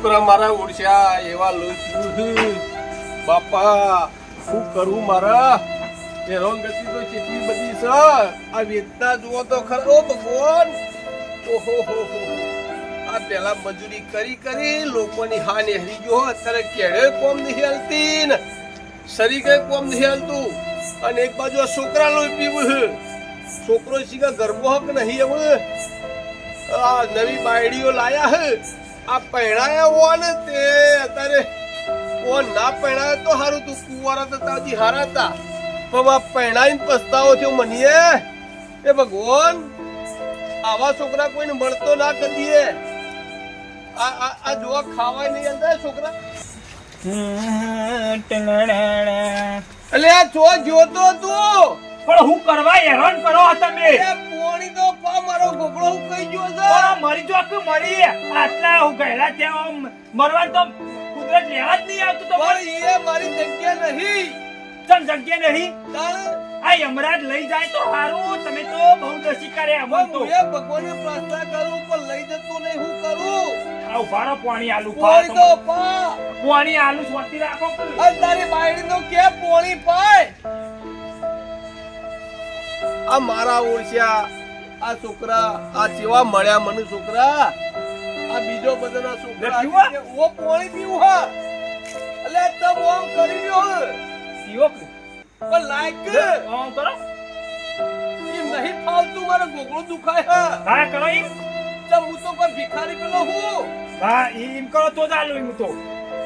છોકરા મારા ઓળશ્યા એવા લોહી બાપા, શું કરું મારા? હેરોનગતિ તો કેટલી બધી છે. આ વેદના જુઓ તો ખરો ભગવાન. ઓહો, હો આ પેલા મજૂરી કરી કરી લોકોની હા નેહરી ગયો. અત્યારે કેળે કોમ નહીં હાલતી શરીરે કોમ નહીં હાલતું? અને એક બાજુ છોકરા લોહી પીવું છોકરો શીખા ગરબો હક નહીં હવે આ નવી બાયડીઓ લાયા હે આ પહેણાયા ને તે અત્યારે ઓ ના પહેણાય તો હારું તું કુંવારા તો તાજી હારા હતા પણ આ પહેણાઈને પસ્તાવો થયો મનીએ. એ ભગવાન આવા છોકરા કોઈને મળતો ના કરીએ આ આ આ જોવા ખાવાય નહીં અંદર છોકરા. એટલે આ છો જોતો તું. પણ હું કરવા હેરાન કરો તમે? પોણી તો પા મારો ગોગળો હું કઈ ગયો છે. મરી જો કે મરી આટલા હું ગયેલા ત્યાં મરવા તો કુદરત લેવા જ નહીં આવતું તો પણ એ મારી જગ્યા નહીં. ચમ જગ્યા નહીં? આ યમરાજ લઈ જાય તો હારું. તમે તો બહુ કરે અમન તો. એ ભગવાનને પ્રાર્થના કરું પણ લઈ જતો નહીં હું કરું. આ ઉભારો પાણી આલુ પોણી તો પા. પાણી આલુ સ્વાતી રાખો. અને તારી બાયડી નો કે પોણી પાય. આ મારા ઓળશ્યા આ છોકરા આ જેવા મળ્યા મને છોકરા. આ બીજો બધાના છોકરા ઓ પોણી પીવું હા? એટલે તમ ઓમ કરી રહ્યો સીઓ? પણ લાઈક ઓમ કરો. એમ નહીં ફાવતું મારે ગોગળો દુખાય હા. કરો એમ. ચમ હું તો કોઈ ભિખારી પેલો હું. હા એમ કરો તો જ આલુ એમ તો.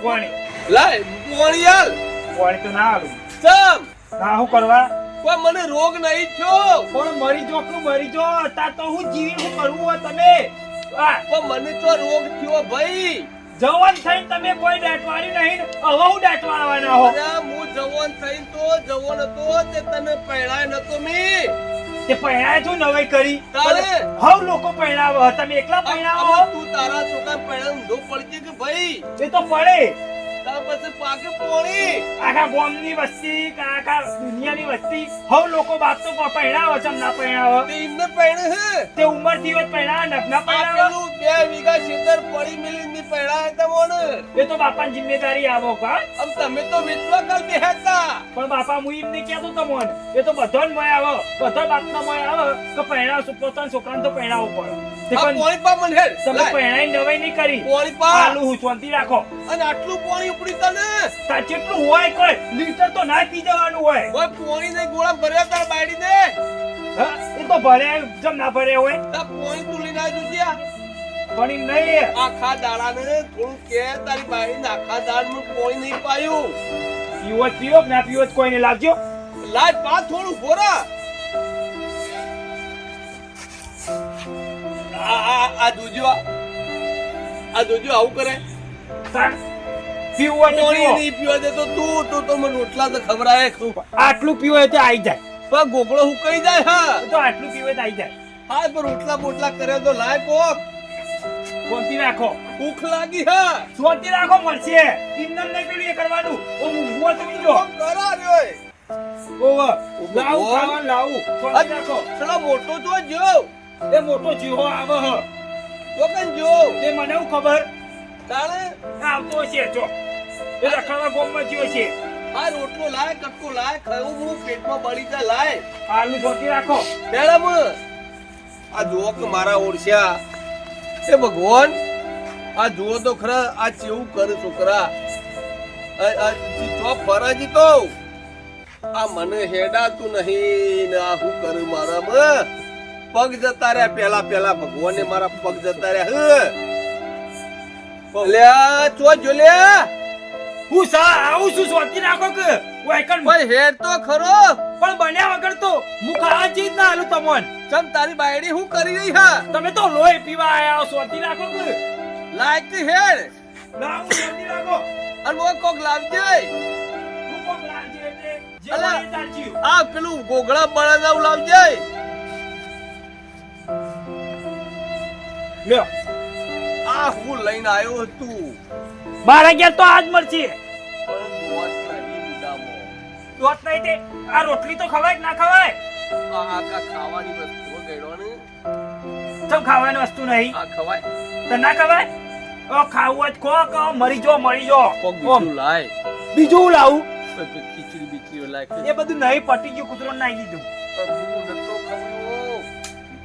પોણી. લાય પોણી યાર પોણી તો ના આલું. તમ ના હું કરવા? કોઈ મને રોગ નહીં થયો. પણ મરી જો કે મરી જો તા તો હું જીવી હું કરવું હોય તમે. પણ મને તો રોગ થયો ભાઈ. જવાન થઈને તમે કોઈ દાટવાડ્યું નહીં. હવે હું દાટવાડવાના હો અરે હું જવાન થઈને તો જવાન હતો તે તને પહેરાય નતો મી. તે પહેરાય તું નવાઈ કરી. તારે? હવ લોકો પહેરાવ. તમે એકલા પહેણાવો તું તારા છોકરા પહેરાવ ઊંધો પડજે કે ભાઈ? એ તો પડે. પછી પાકે પોણી. આખા ગામની વસ્તી કે આખા દુનિયાની વસ્તી. હવ લોકો બાપ તો પહેણાવો છે ના પહેણાવો તે એમને પહેણે હે તે ઉંમરથી હોત પહેણાવો ને પહેણાવો બે વીઘા ખેતર પડી મિલી ની પહેણાય તમોને. એ તો બાપાની જિમ્મેદારી આવો કા તમે તો વેચવા કાલ બેહતા. પણ બાપા હું એમ નહીં કહેતો તમને. એ તો બધો મય આવે. બધો બાપનો મય આવે કે પહેણાવ પોતાના છોકરાને તો પહેણાવવું પડે. પણ પા મને હેડ. તમે પહેણાઈ નવાઈ નહીં કરી. પોણી પા. આલુ હું રાખો. અને આટલું પોણી ઉપડી તને. તા જેટલું હોય કોઈ લીટર તો ના પી જવાનું હોય. કોઈ પોણી ને ગોળા ભર્યા તાર બાયડી ને. એ તો ભરે જમ ના ભરે હોય. તા પોણી તું લઈને આવી જોજે પણ નહીં આખા દાડા ને થોડું કે તારી બાયડી આખા દાડા નું પોણી નહીં પાયું. પીવો પીવો ના પીવો કોઈને લાવજો. લાજ પા થોડું ગોરા આ આ આ જોજો આ. આ જોજો આવું કરે? પીવું હોય તો નહીં પીવા દે તો તું તું તો મને રોટલા તો ખવડાવે આટલું પીવો હોય તો આવી જાય. પણ ગોગળો હુકાઈ જાય હા? તો આટલું પીવો તો આવી જાય. હા પણ રોટલા બોટલા કરે તો લાય કોક. રાખો ભૂખ લાગી હા? શાંતિ રાખો મળશે. એમને નહીં પેલું એ કરવાનું. ઓ ઊંઘવો તો બીજો. કરા રહ્યો એ. લાવું ખાવાનું લાવું. રાખો પેલો મોટો તો જો એ મોટો જીવો આવે હ. તો કન જો એ મને હું ખબર? તાણે? આવતો છે જો. એ રખડવા ગોમમાં જીવો છે. આ રોટલો લાય કટકો લાય ખાવું હું પેટમાં બળી જાય લાય. આલુ ધોતી રાખો. મેડમ આ જુઓ કે મારા ઓળશ્યા એ ભગવાન આ જુઓ તો ખરા આ ચેવું કરે છોકરા. આ- આ જી તો આ મને હેડાતું નહીં ને આ હું કરું મારામાં. પગ જતા રહ્યા. પેલા પેલા ભગવાને મારા પગ જતા રહ્યા. હે. લ્યા ચો જો હું સા આવું છું સોચી રાખો કે. વાયકન પણ હેડ તો ખરો. પણ બન્યા વગર તો હું ખાવા ચીજ ના આલું તમોન. ચમ તારી બાયડી હું કરી રહી હા? તમે તો લોહી પીવા આયા સોચી રાખો કે. લાયક હેડ ના હું સોચી રાખો અને મો કોક લાવજે. હું કોક લાવજે એટલે જે. આ પેલું ગોગળા બળાના લાવજે. લ્યો. આ હું લઈને આવ્યો હતું મારા ઘેર તો આજ પણ દોત નહીં તે આ રોટલી તો ખવાય કે ના ખવાય? આ ખાવાની ને વસ્તુ નહીં. આ ખવાય. તો ના ખવાય? ઓ ખાવું જ ખો કે મરી જો મરી જો કોક બીજું લાય. બીજું લાવું. ખીચડી બીચડી લાય. એ બધું નહીં પટી ગયું કૂતરો નાખી દીધું.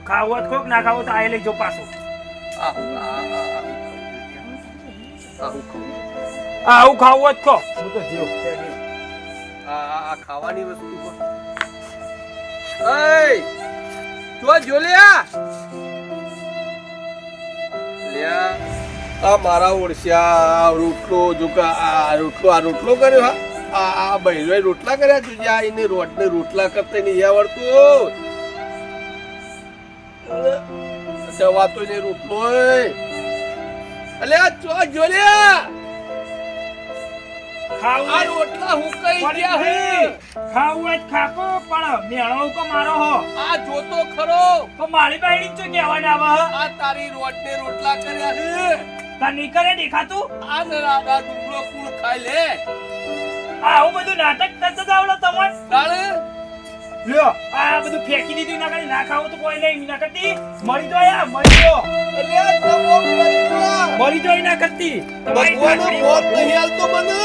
ખાવું હોય ખોક ના ખાવું તો આ લઈ જો પાછું. આવું ખાવું જ ખો હું તો જીવ. આ આ આ ખાવાની વસ્તુ તું જો લ્યા. લ્યા આ મારા ઓળશ્યા રોટલો જો કે આ રોટલો આ રોટલો કર્યો હા? આ આ બૈરોએ રોટલા કર્યા તું જ્યાં એને રોટને રોટલા કરતા નહીં આવડતું સવાતો ને રોટલો અલ્યા ચો જો લ્યા ખાવું આ રોટલા હું કઈ ગયા હે? ખાવું હોય ખાકો પણ મેળો કો મારો હો? આ જોતો ખરો. તો મારી બાયડી ચો આવે આ તારી રોટને રોટલા કર્યા કરે દેખાતું? આ નરાડા ડુંગળો કુળ ખાઈ લે. આ આવું બધું નાટક નથી જ આવડે તમને. તાણે? લ્યો. આ બધું ફેંકી દીધું ના કરી ના ખાવું તો કોઈ નહીં ના કરતી મરી જો યાર મરી જો મરી જો ના કરતી. ભગવાન મોત નહીં હાલતો મને.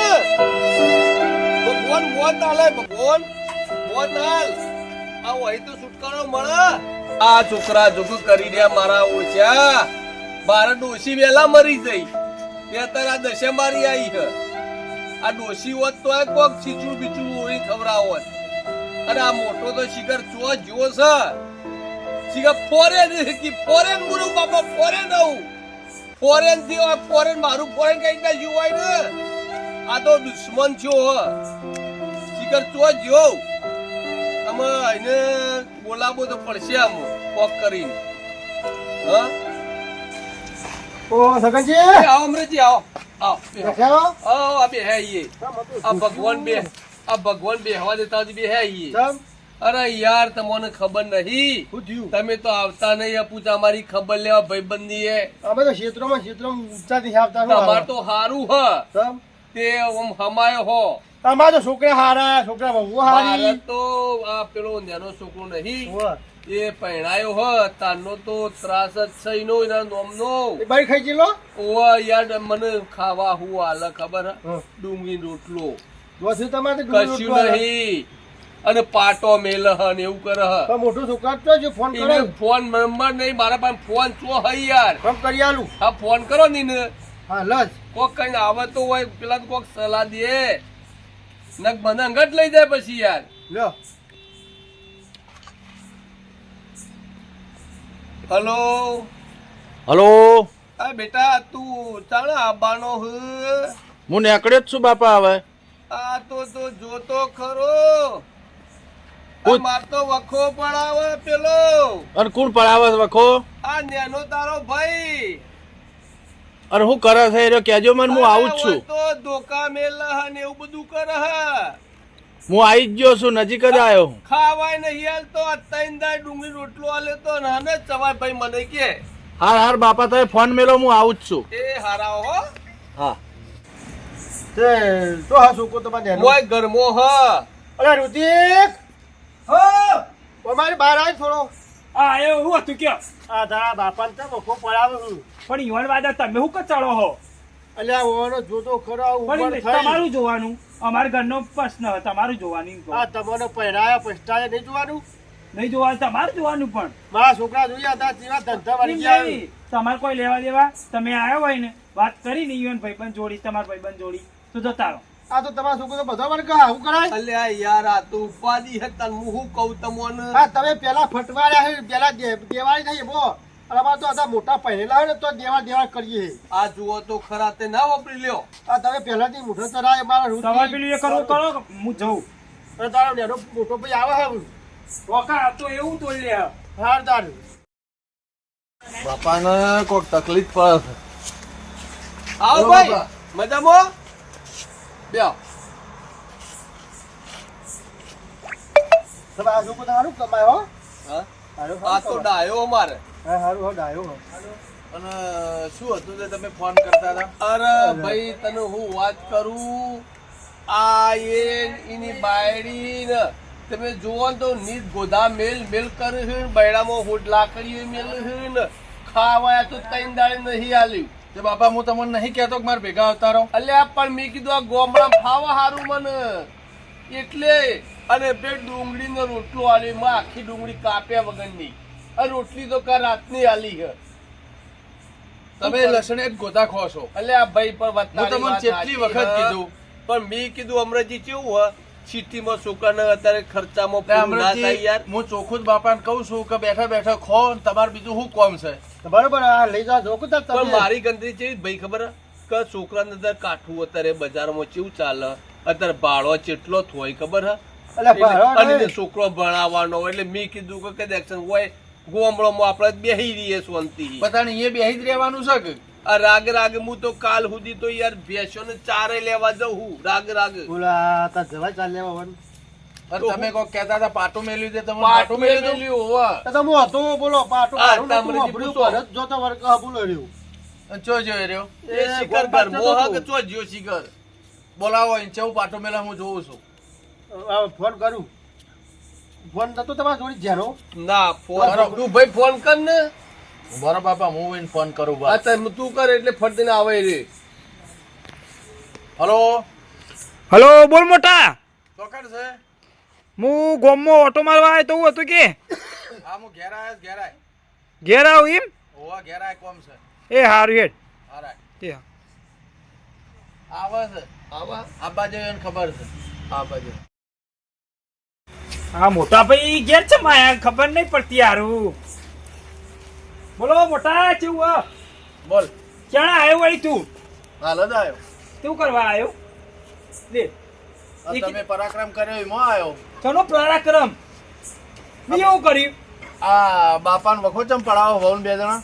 ભગવાન મોત આલે ભગવાન મોત હાલ. આ હોય તો છુટકારો મળે. આ છોકરા જોગું કરી રહ્યા મારા ઓછા. મારા ડોશી વેલા મરી જઈ તે અત્યારે આ દશે મારી આવી છે. આ ડોશી હોત તો આ કોક છીચું બીચું ઓળી ખવડાવત. અને આ મોટો તો શિખર ચો જો છે શિખર ફોરેન કે ફોરેન ગુરુ બાપા ફોરેન આવું ફોરેનથી ફોરેન મારું ફોરેન કઈ ના જીવ હોય ને? આ તો દુશ્મન છો શિખર ચો જો અમે એને બોલાવો તો પડશે આમ કોક કરીને. હા? ઓ સગનજી. આવો અમરેજી આવો. આવો આવો આ બે હે આ ભગવાન બે આ ભગવાન બેહવા દેતા હજી બે હે અરે યાર તમને ખબર નહીં. તમે તો આવતા નહીં અપુચ અમારી ખબર લેવા ભાઈબંધી હે અમે તો ક્ષેત્રોમાં ક્ષેત્રોમાં ઊંચા થી આવતા તમાર તો હારું હ. તે ઓમ હમાયો હો. તમારા તો છોકરા હારા છોકરા બહુ હારી. તો આ પેલો નેનો છોકરો નહીં. એ પહેણાયો હ. તારનો તો ત્રાસ જ છે ઈનો એના નોમનો. બાઈ ખાઈ ગયેલો? ઓ યાર મને ખાવા હું હાલ ખબર. ડુંગળી રોટલો. તમારે કશું નહીં. અને પાટો મેલ હ ને એવું કરે. હ મોટું છોકરા તો જો ફોન કરે ફોન નંબર નહીં મારા પાસે ફોન ચો હઈ યાર. ફોન કરી આલું. આ ફોન કરો ની ને હા લજ. કોક કઈ આવે તો હોય પેલા તો કોક સલાહ દે. નક મને અંગત લઈ જાય પછી યાર. લ્યો. હલો. હલો. આ બેટા તું ચાલ આવવાનો હ. હું નીકળ્યો જ છું બાપા હવે. આ તો તો જોતો ખરો. મારતો વખો પડાવે પેલો. અને કોણ પડાવે વખો? આ નેનો તારો ભાઈ. અને હું કરે છે? એનો કેજો મને હું આવું જ છું. તો ધોકા મેલા ને એવું બધું કરે હ. આવી જ ગયો છું નજીક જ આવ્યો. હું ખાવાય નહીં હાલ તો અત્યારે દાય ડુંગળી રોટલો આલે તો નાને ચવાય ભાઈ મને કે. હાર હાર બાપા તમે ફોન મેલો હું આવું જ છું. એ હારા હો. હા. તે તો હા ગરમો અરે બહાર થોડો. આ એ હું હતું કે આ તારા બાપાને તો વખો પડાવે હું પણ ઈવન વાદા તમે હું કચાડો હો? અલ્યા ઓનો જોતો ખરો થઈ. તમારું જોવાનું. અમારા ઘરનો પ્રશ્ન તમારું જોવાનું આ તમને પહેરાયા પછતાયા નહીં જોવાનું? નહીં જોવાનું તમારું જોવાનું પણ. મારા છોકરા જોયા હતા તેવા ધંધા વાળી ગયા. તમારે કોઈ લેવા દેવા? તમે આવ્યા હોય ને વાત કરી ને ઈવન ભાઈબંધ જોડી તમારા ભાઈબંધ જોડી. તો જતા રહો. આ તો તમારા છોકરો તો બધા મને કહા હું કરાય? અલ્યા યાર આ તો ઉપાધિ હે તન હું શું કહું તમને? હા તમે પેલા ફટવાડ્યા હે પેલા દેવાળી થઈ બો અમારા તો આ મોટા પહેરેલા હોય ને તો દેવા દેવા કરીએ આ જુઓ તો ખરા તે ના વાપરી લ્યો. આ તમે પહેલાથી મોટો ચરાય મારા તમારે રૂચિ પેલું એ કરવું કરો હું જઉં? અરે તારો નેડો મોટો ભાઈ આવે હે રોકા તો એવું તો લે હાર તારું. બાપાને કોઈક તકલીફ પડે આવો ભાઈ મજામાં? બેહો. તમે આ તો સારું કમાય હો. આ તો ડાયો અમારે. હા સારું હો ડાયો હો. અને શું હતું તે તમે ફોન કરતા હતા? અરે ભાઈ તને હું વાત કરું? આ એની બાયડી ને તમે જુઓ તો નીત ગોધા મેલ મેલ કરી બૈડામાં હોટ લાકડીઓ મેલ ખાવાયા ને તો તૈન દાડે નહીં આલ્યું તે બાપા હું તમને નહીં કહેતો કે મારે ભેગા આવતા રહો. અલ્યા પણ મેં કીધું આ ગોમડા ફાવા હારું મને. એટલે અને બે ડુંગળીનો રોટલો આલી માં આખી ડુંગળી કાપ્યા વગરની. આ રોટલી તો કા રાતની આલી હે તમે લસણે ગોતા ખો છો. અલ્યા ભાઈ પર હું તમને કેટલી વખત કીધું પણ મેં કીધું અમરેજી કેવું હોય સિટીમાં છોકરાને અત્યારે ખર્ચામાં ના યાર. હું ચોખ્ખું જ બાપાને કહું છું કે બેઠા બેઠા ખો તમારે બીજું શું કોમ છે? બરોબર આ લઈ જાઓ જોકો પણ મારી ગંદરી છે ભાઈ ખબર હે? કે છોકરાને અત્યારે કાઠું અત્યારે બજારમાં કેવું ચાલે? અત્યારે ભાડો ચેટલો થોય ખબર હે અલ્યા અને છોકરો ભણાવવાનો હોય એટલે મેં કીધું કે કદાચ હોય ગોમડોમાં આપણે બેહી રહીએ શાંતિ બધાને એ બેહી જ રહેવાનું છે કે? રાગ રાગ હું તો કાલ સુધી તો યાર ભેંસોને ચારે લેવા જઉં હું રાગ રાગ. બોલા તા જવા ચાલ લેવા વન. તમે કો કહેતા હતા પાટો મેલ્યું છે તમે પાટો મેલ્યું મેલ્યું હોવા. એ તો હું હતો બોલો પાટો મારું નતું. ઘરે જ જોતો વર્ગ હા, બોલો રહ્યું ચો જોઈ રહ્યો? એ એ શિખર પર ઘરમો પાછળ હા કે હતું. ચો જ્યો શિખર? બોલાવો ઇન ચેવું પાટો મેલા હું જોઉં છું? આ ફોન કરું. ફોન નતો તમારા જોડે જેનો ના ફોન તું ભાઈ ફોન કર ને. બરો બાપા હું એને ફોન કરું બા તમે તું કર એટલે ફરતીને આવે રે. હલો? હલો બોલ મોટા. ચોકડ છે. હું ગોમમાં ઓટો મારવા આવ્યો તો હું હતું કે? હા હું ઘેર આવ્યો ઘેર આવ્યો ઘેર આવું એમ? ઓવા ઘેર આવ્યો કોમ છે. એ હારું હેડ. હારાય તે આવે છે. આવા? આ બાજુ એને ખબર છે. આ બાજુ હા મોટા ભાઈ ઘેર છે માયા? ખબર નહીં પડતી હારું. બોલો મોટા ચેવું બોલ. ક્યાં આવ્યો વળી તું? હાલ જ આવ્યો. શું કરવા આવ્યો? લે. તમે પરાક્રમ કર્યો એમાં આવ્યો. કોનો પરાક્રમ? મેં એવું કર્યું. આ બાપાને વખો ચમ પડાવો વહુને બે જણા?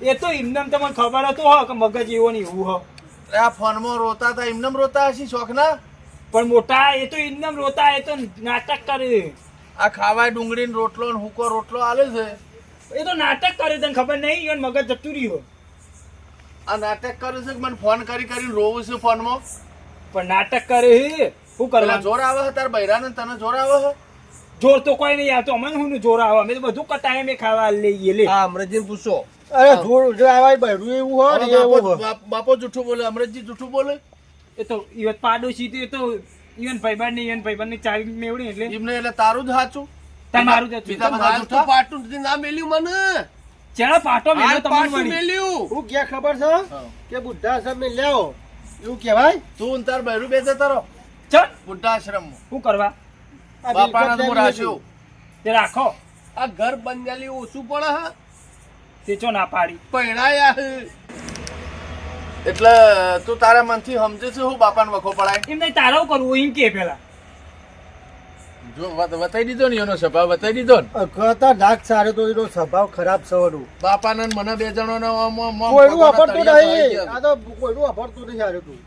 એ તો ઇમનમ તમને ખબર હતો હો કે મગજ એવો ને એવું હો. આ ફોનમાં રોતા હતા ઇમનમ રોતા હશે શોખના? પણ મોટા એ તો ઇમનમ રોતા એ તો નાટક કરે. આ ખાવાય ડુંગળીનો રોટલો ને હુકો રોટલો આલે છે. એ તો નાટક કરે તને ખબર નહીં? એને મગજ જતું રહ્યું આ નાટક કરે છે કે મને ફોન કરી કરી રોવું છે ફોનમાં? પણ નાટક કરે હે? શું કરવા જોર આવે છે તાર બૈરાને તને જોર આવે છે જોર તો કોઈ નહીં આવતો. અમને હું જોર આવે? અમે તો બધું કટાય મેં ખાવા લઈએ લે. હા અમરજીને પૂછો. અરે જોર જો આવે બૈરું એવું હોય ને એવું બાપો જૂઠું બોલે અમરજી જૂઠું બોલે? એ તો ઈવત પાડોશી તો એ તો ઈવન ભાઈબંધ ને ઈવન ભાઈબંધની ચાવી મેવડી એટલે. એમને એટલે તારું જ સાચું? પાટું ના મેલ્યું મને. પાટો તમને મેલ્યું. હું ખબર છે? કે એવું કહેવાય? તું ને તાર ચલ. શું કરવા? બાપાના હું રાખ્યો. તે રાખો. આ ઘર બંધાલી ઓછું પડે હા. તે ચો ના પાડી. પહેણાયા એટલે તું તારા મનથી સમજે છે હું બાપાને વખો પડાય? એમ નહીં તારા કરવું એમ કે પેલા. જો વત- વતાઈ દીધો ને એનો સ્વભાવ બતાવી દીધો ને. કહેતા ડાક સારો તો એનો સ્વભાવ ખરાબ સવાનું બાપાને ને મને બે જણોને આમ- આમ- આમ કોઈનું ભગવાનના નહીં. આ તો કોઈનું વાપરતું નહીં સારું તું.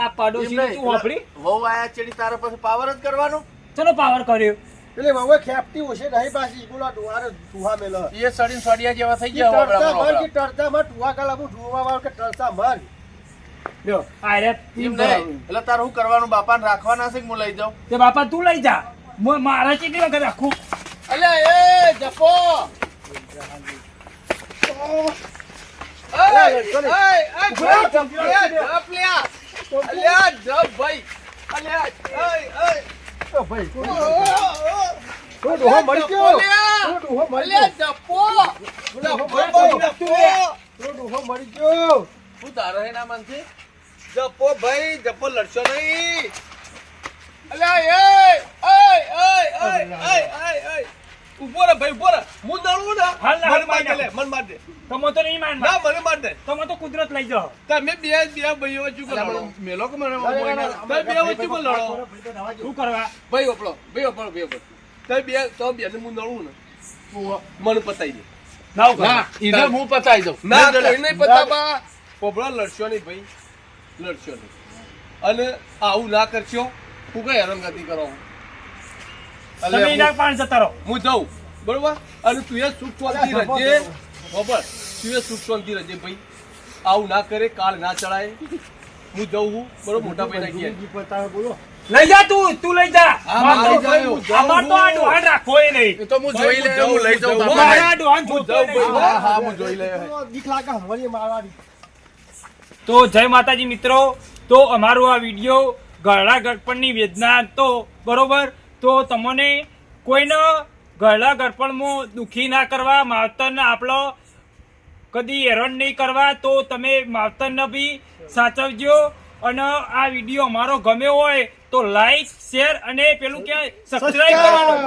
આ પાડોશી તું વાપરી? વહુ આયા ચેડી તારા પાસે પાવર જ કરવાનો? ચલો પાવર કર્યો. એટલે હવે ખેપતી ઓછે નહીં પાછી બોલા ડુહારે ડુહા મેલ. એ સડીને સડિયા જેવા થઈ ગયા ટરતા મર કે ટરતા મર ડુહા કાલા હું ડુહા વાળ કે ટરતા મર. લ્યો. આ રે એમ નહીં. એટલે તારે હું કરવાનું? બાપાને રાખવાના છે કે હું લઈ જાઉં? તે બાપા તું લઈ જા. હું મારા કેટલી વખત રાખું અલે એ જપો જપ ભાઈ. જપો. લડશો નહીં. અલ્યા એય, એય, એય, એય, એય, એય, એય. ભાઈ રહે. હું નડું ને હાલ ના, મને માર દે મન માર દે. તમે તો નહીં માન ના મને માર દે. તમે તો કુદરત લઈ જાઓ. તમે બે બે ભાઈઓ વચ્ચે લડો. મેલો કે મને તમે બે વચ્ચે લડો? શું કરવા? ભાઈ ઓપળો ભાઈ ઓપળો ભાઈ ઓપળો તમે બે તો બે ને હું નડું ને મન પતાઈ દે. ના ઈને હું પતાઈ દઉં. ના નહીં કોઈ લડે. નહીં પતાવા પોપળા લડશો નહીં ભાઈ. લડશો નહીં. અને આવું ના કરશો. હું કઈ હેરાનગતિ કરો? તમે એના પાણ જતા રહો. હું જાઉં. બરોબર? અને તું એ સુખ શાંતિ રહેજે બરોબર તું એ સુખ શાંતિ રહેજે ભાઈ. આવું ના કરે કાલ ના ચડાય. હું જાઉં હું. બરોબર? મોટા ભાઈ ના બોલો. લઈ જા તું તું લઈ જા. અમાર તો આ ડોહાન રાખવો ય નહીં. તો હું જોઈ લે હું લઈ જાઉં. મારા ડોહાન હું જાઉં ભાઈ. હા હા હું જોઈ લે દીખલા કા હમણાં મારવાની તો જય માતાજી મિત્રો. તો અમારો આ વીડિયો ગળા ગળપણની વેદના તો બરોબર તો તમને કોઈને ગળા ગળપણમાં દુઃખી ના કરવા, માવતરને આપણો કદી હેરાન નહીં કરવા, તો તમે માવતરને બી સાચવજો. અને આ વીડિયો અમારો ગમ્યો હોય તો લાઈક, શેર અને પેલું કે સબસ્ક્રાઈબ કરવાનું